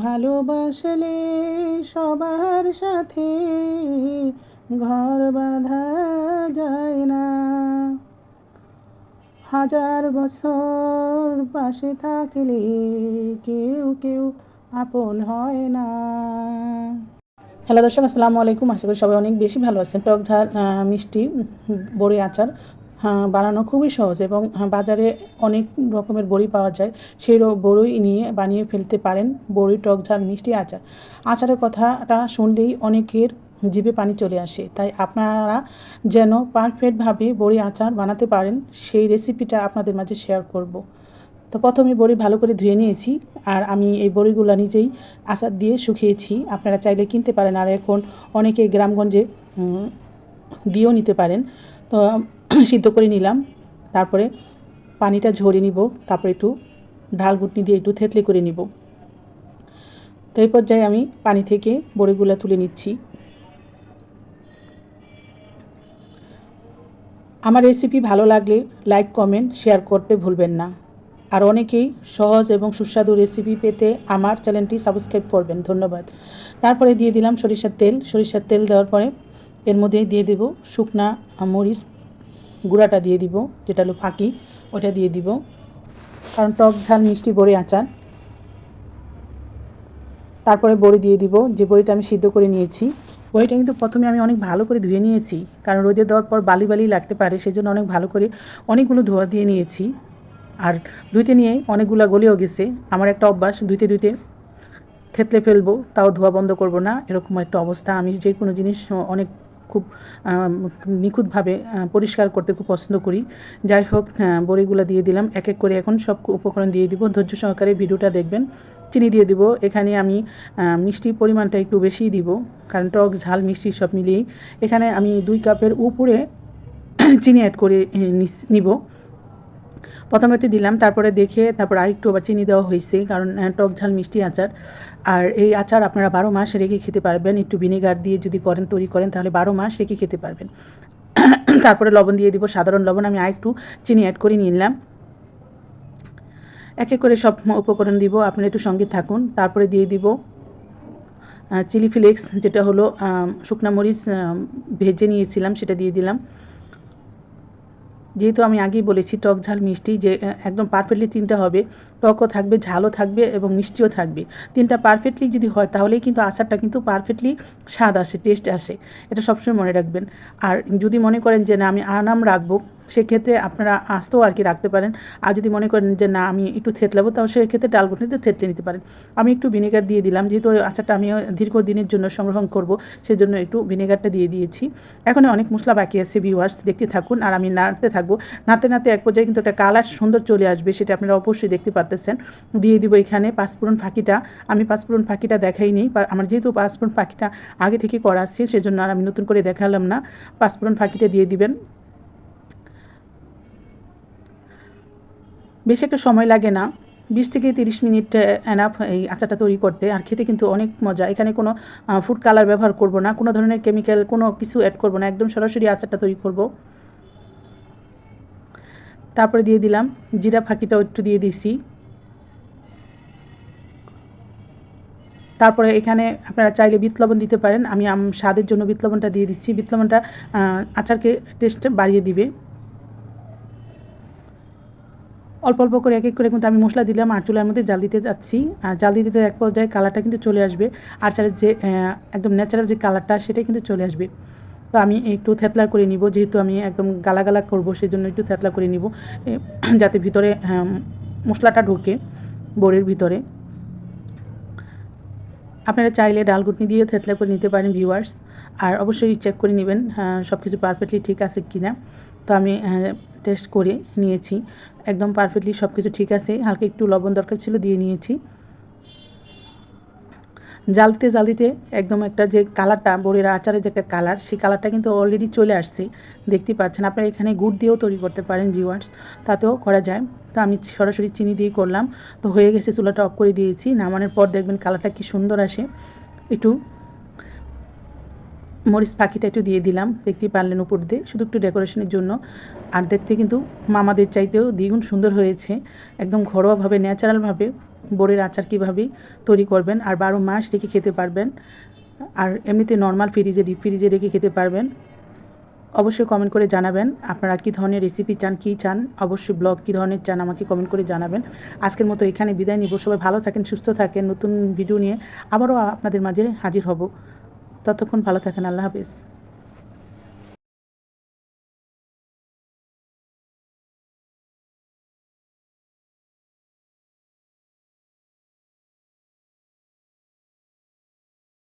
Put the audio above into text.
ভালোবাসলে সবার সাথে ঘর বাঁধা যায় না। হাজার বছর পাশে থাকলে কেউ কেউ আপন হয় না। হ্যালো দর্শক, আসসালামু আলাইকুম। আশা করি সবাই অনেক বেশি ভালো আছেন। টক ঝাল মিষ্টি বড়ি আচার। বানানো খুবই সহজ এবং হ্যাঁ, বাজারে অনেক রকমের বড়ি পাওয়া যায়। সেই র- বড়ি নিয়ে বানিয়ে ফেলতে পারেন। বড়ি টক ঝাল মিষ্টি আচার। আচারের কথাটা শুনলেই অনেকের জিভে পানি চলে আসে। তাই আপনারা যেন পারফেক্টভাবে বড়ি আচার বানাতে পারেন সেই রেসিপিটা আপনাদের মাঝে শেয়ার করব। তো প্রথমে বড়ি ভালো করে ধুয়ে নিয়েছি। আর আমি এই বড়িগুলো নিজেই আচার দিয়ে শুকিয়েছি। আপনারা চাইলে কিনতে পারেন। আর এখন অনেকে গ্রামগঞ্জে দিয়েও নিতে পারেন। তো সিদ্ধ করে নিলাম। তারপরে পানিটা ঝরিয়ে নিব। তারপরে একটু ঢাল ঘুটনি দিয়ে একটু থেতলে করে নিব। তো এই পর্যায়ে আমি পানি থেকে বড়িগুলো তুলে নিচ্ছি। আমার রেসিপি ভালো লাগলে লাইক কমেন্ট শেয়ার করতে ভুলবেন না। আর অনেকেই সহজ এবং সুস্বাদু রেসিপি পেতে আমার চ্যানেলটি সাবস্ক্রাইব করবেন। ধন্যবাদ। তারপরে দিয়ে দিলাম সরিষার তেল। সরিষার তেল দেওয়ার পরে এর মধ্যে দিয়ে দেব শুকনা মরিচ গুঁড়াটা দিয়ে দিব, যেটা হলো ফাঁকি, ওটা দিয়ে দিব। কারণ টক ঝাল, মিষ্টি বড়ি আচার। তারপরে বড়ি দিয়ে দিব, যে বড়িটা আমি সিদ্ধ করে নিয়েছি। বড়িটা কিন্তু প্রথমে আমি অনেক ভালো করে ধুয়ে নিয়েছি, কারণ রোদে দেওয়ার পর বালি বালি লাগতে পারে, সেজন্য অনেক ভালো করে অনেকগুলো ধোয়া দিয়ে নিয়েছি। আর ধুইতে নিয়ে অনেকগুলো গলেও গেছে। আমার একটা অভ্যাস, ধুইতে ধুইতে থেতলে ফেলব, তাও ধোয়া বন্ধ করব না, এরকম একটা অবস্থা। আমি যে কোনো জিনিস অনেক খুব নিখুঁতভাবে পরিষ্কার করতে খুব পছন্দ করি। যাই হোক বড়িগুলো দিয়ে দিলাম। এক এক করে এখন সব উপকরণ দিয়ে দিব। ধৈর্য সহকারে ভিডিওটা দেখবেন। চিনি দিয়ে দিব। এখানে আমি মিষ্টির পরিমাণটা একটু বেশি দিব। কারণ টক, ঝাল, মিষ্টি সব মিলিয়েই। এখানে আমি দুই কাপের উপরে চিনি অ্যাড করে নিব। প্রথমে তো দিলাম, তারপরে দেখে তারপর আরেকটু আবার চিনি দেওয়া হয়েছে, কারণ টক ঝাল মিষ্টি আচার। আর এই আচার আপনারা বারো মাস রেখে খেতে পারবেন, একটু ভিনেগার দিয়ে যদি করেন, তৈরি করেন, তাহলে বারো মাস রেখে খেতে পারবেন। তারপরে লবণ দিয়ে দিব, সাধারণ লবণ, আমি আরেকটু চিনি অ্যাড করে নিলাম। এক এক করে সব উপকরণ দিব, আপনারা একটু সঙ্গে থাকুন। তারপরে দিয়ে দিব চিলি ফ্লেক্স, যেটা হলো শুকনা মরিচ ভেজে নিয়েছিলাম, সেটা দিয়ে দিলাম। যেহেতু আমি আগেই বলেছি টক ঝাল মিষ্টি যে একদম পারফেক্টলি তিনটা হবে। টকও থাকবে, ঝালও থাকবে এবং মিষ্টিও থাকবে। তিনটা পারফেক্টলি যদি হয়, তাহলেই কিন্তু আচারটা কিন্তু পারফেক্টলি স্বাদ আসে টেস্ট আসে। এটা সবসময় মনে রাখবেন। আর যদি মনে করেন যে, না, আমি আনাম রাখব সেক্ষেত্রে আপনারা আস্তেও আর কি রাখতে পারেন। আর যদি মনে করেন যে, না, আমি একটু থেতলাবো তাহলে সেক্ষেত্রে ডাল ঘুটনিতে থেতলে নিতে পারেন। আমি একটু ভিনেগার দিয়ে দিলাম, যেহেতু আচারটা আমি দীর্ঘদিনের জন্য সংগ্রহণ করব, সেজন্য একটু ভিনেগারটা দিয়ে দিয়েছি। এখন অনেক মশলা বাকি আছে ভিউয়ার্স দেখতে থাকুন। আর আমি নাড়তে থাকব। নাতে নাড়তে এক পর্যায়ে কিন্তু একটা কালার সুন্দর চলে আসবে, সেটা আপনারা অবশ্যই দেখতে পারতেছেন। দিয়ে দিব এখানে পাঁচফোড়ন ফাঁকিটা। আমি পাঁচফোড়ন ফাঁকিটা দেখাইনি আমার যেহেতু পাঁচফোড়ন ফাঁকিটা আগে থেকে করা আছে, সেজন্য আর আমি নতুন করে দেখালাম না। পাঁচফোড়ন ফাঁকিটা দিয়ে দিবেন। বেশি একটা সময় লাগে না। বিশ থেকে তিরিশ মিনিট এনাফ এই আচারটা তৈরি করতে। আর খেতে কিন্তু অনেক মজা। এখানে কোনো ফুড কালার ব্যবহার করব না। কোনো ধরনের কেমিক্যাল কোনো কিছু অ্যাড করব না। একদম সরাসরি আচারটা তৈরি করব। তারপরে দিয়ে দিলাম জিরা ফাঁকিটাও একটু দিয়ে দিছি। তারপরে এখানে আপনারা চাইলে বিট দিতে পারেন। আমি আম- স্বাদের জন্য বিট দিয়ে দিচ্ছি। বিট আচারকে টেস্ট বাড়িয়ে দিবে। অল্প অল্প করে এক এক করে কিন্তু আমি মশলা দিলাম আর চুলার মধ্যে জাল দিতে যাচ্ছি। আর জাল দিতে এক পর্যায়ে কালারটা কিন্তু চলে আসবে। আচারের যে একদম ন্যাচারাল যে কালারটা সেটাই কিন্তু চলে আসবে। তো আমি একটু থেতলা করে নিব, যেহেতু আমি একদম গালা গালা করব সেই জন্য একটু থেতলা করে নিব। যাতে ভিতরে মশলাটা ঢোকে বড়ির ভিতরে। আপনারা চাইলে ডাল ঘুটনি দিয়ে থেতলা করে নিতে পারেন ভিউয়ার্স আর অবশ্যই চেক করে নেবেন সব কিছু পারফেক্টলি ঠিক আছে কি না তো আমি টেস্ট করে নিয়েছি। একদম পারফেক্টলি সব কিছু ঠিক আছে। হালকা একটু লবণ দরকার ছিল দিয়ে নিয়েছি। জ্বালতে জ্বালিতে একদম একটা যে কালারটা বড়ির আচারের যে একটা কালার সেই কালারটা কিন্তু অলরেডি চলে আসছে। দেখতে পাচ্ছেন, আপনারা এখানে গুড় দিয়েও তৈরি করতে পারেন ভিউয়ার্স তাতেও করা যায়। তো আমি সরাসরি চিনি দিয়ে করলাম। তো হয়ে গেছে চুলাটা অফ করে দিয়েছি। নামানোর পর দেখবেন কালারটা কি সুন্দর আসে। একটু মরিচ পাখিটা একটু দিয়ে দিলাম, দেখতেই পারলেন উপর দিয়ে। শুধু একটু ডেকোরেশনের জন্য। আর দেখতে কিন্তু মামাদের চাইতেও দ্বিগুণ সুন্দর হয়েছে। একদম ঘরোয়াভাবে ন্যাচারালভাবে বোরের আচার কীভাবে তৈরি করবেন আর বারো মাস রেখে খেতে পারবেন। আর এমনিতে নর্মাল ফ্রিজে ডিপ ফ্রিজে রেখে খেতে পারবেন। অবশ্যই কমেন্ট করে জানাবেন আপনারা কী ধরনের রেসিপি চান, কী চান। অবশ্যই ব্লগ কী ধরনের চান আমাকে কমেন্ট করে জানাবেন। আজকের মতো এখানে বিদায় নিব। সবাই ভালো থাকেন, সুস্থ থাকেন। নতুন ভিডিও নিয়ে আবারও আপনাদের মাঝে হাজির হব। ততক্ষণ ভালো থাকেন আল্লাহ হাফিজ।